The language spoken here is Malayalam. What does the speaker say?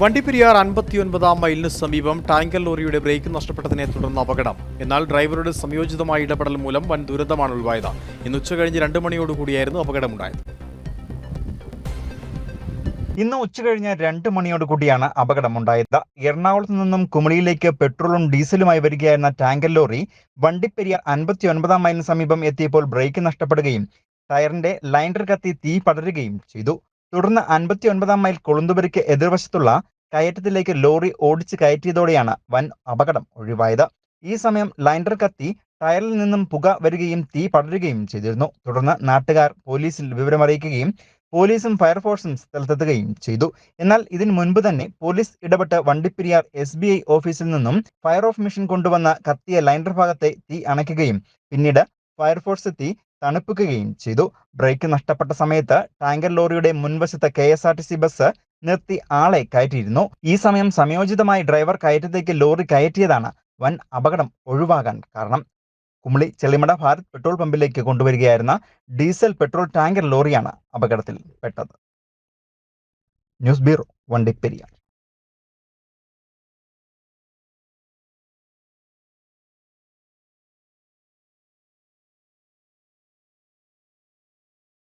വണ്ടിപ്പെരിയാർ അൻപത്തിയൊൻപതാം മൈലിന് സമീപം ടാങ്കർ ലോറിയുടെ ബ്രേക്ക് നഷ്ടപ്പെട്ടതിനെ തുടർന്ന് അപകടം. എന്നാൽ ഡ്രൈവറുടെ സംയോജിതമായ ഇടപെടൽ മൂലം വൻ ദുരന്തമാണ് ഒഴിവായത് ഇന്ന് ഉച്ചകഴിഞ്ഞ് രണ്ട് മണിയോടുകൂടിയായിരുന്നു അപകടമുണ്ടായത്. ഇന്ന് ഉച്ചകഴിഞ്ഞ് രണ്ട് മണിയോട് കൂടിയാണ് അപകടമുണ്ടായത്. എറണാകുളത്ത് നിന്നും കുമളിയിലേക്ക് പെട്രോളും ഡീസലുമായി വരികയായിരുന്ന ടാങ്കർ ലോറി വണ്ടിപ്പെരിയാർ അൻപത്തി ഒൻപതാം മൈലിന് സമീപം എത്തിയപ്പോൾ ബ്രേക്ക് നഷ്ടപ്പെടുകയും ടയറിന്റെ ലൈൻഡർ കത്തി തീ പടരുകയും ചെയ്തു. തുടർന്ന് അൻപത്തി ഒൻപതാം മൈൽ കൊളുന്തുപുരയ്ക്ക് എതിർവശത്തുള്ള കയറ്റത്തിലേക്ക് ലോറി ഓടിച്ച് കയറ്റിയതോടെയാണ് വൻ അപകടം ഒഴിവായത്. ഈ സമയം ലൈൻഡർ കത്തി ടയറിൽ നിന്നും പുക വരികയും തീ പടരുകയും ചെയ്തിരുന്നു. തുടർന്ന് നാട്ടുകാർ പോലീസിൽ വിവരമറിയിക്കുകയും പോലീസും ഫയർഫോഴ്സും സ്ഥലത്തെത്തുകയും ചെയ്തു. എന്നാൽ ഇതിനു മുൻപ് തന്നെ പോലീസ് ഇടപെട്ട് വണ്ടിപ്പെരിയാർ എസ് ബി ഐ ഓഫീസിൽ നിന്നും ഫയർ ഓഫ് മിഷൻ കൊണ്ടുവന്ന കത്തിയ ലൈൻഡർ ഭാഗത്തെ തീ അണയ്ക്കുകയും പിന്നീട് ഫയർഫോഴ്സ് എത്തി തണുപ്പിക്കുകയും ചെയ്തു. ബ്രേക്ക് നഷ്ടപ്പെട്ട സമയത്ത് ടാങ്കർ ലോറിയുടെ മുൻവശത്ത് K S R T C bus നിർത്തി ആളെ കയറ്റിയിരുന്നു. ഈ സമയം സംയോജിതമായി ഡ്രൈവർ കയറ്റത്തേക്ക് ലോറി കയറ്റിയതാണ്. വൻ അപകടം ഒഴിവാകാൻ കാരണം. കുമളി ചെളിമട ഭാരത് പെട്രോൾ പമ്പിലേക്ക് കൊണ്ടുവരികയായിരുന്ന ഡീസൽ പെട്രോൾ ടാങ്കർ ലോറിയാണ് അപകടത്തിൽ പെട്ടത് ന്യൂസ് ബ്യൂറോ വണ്ടിപ്പെരിയാർ.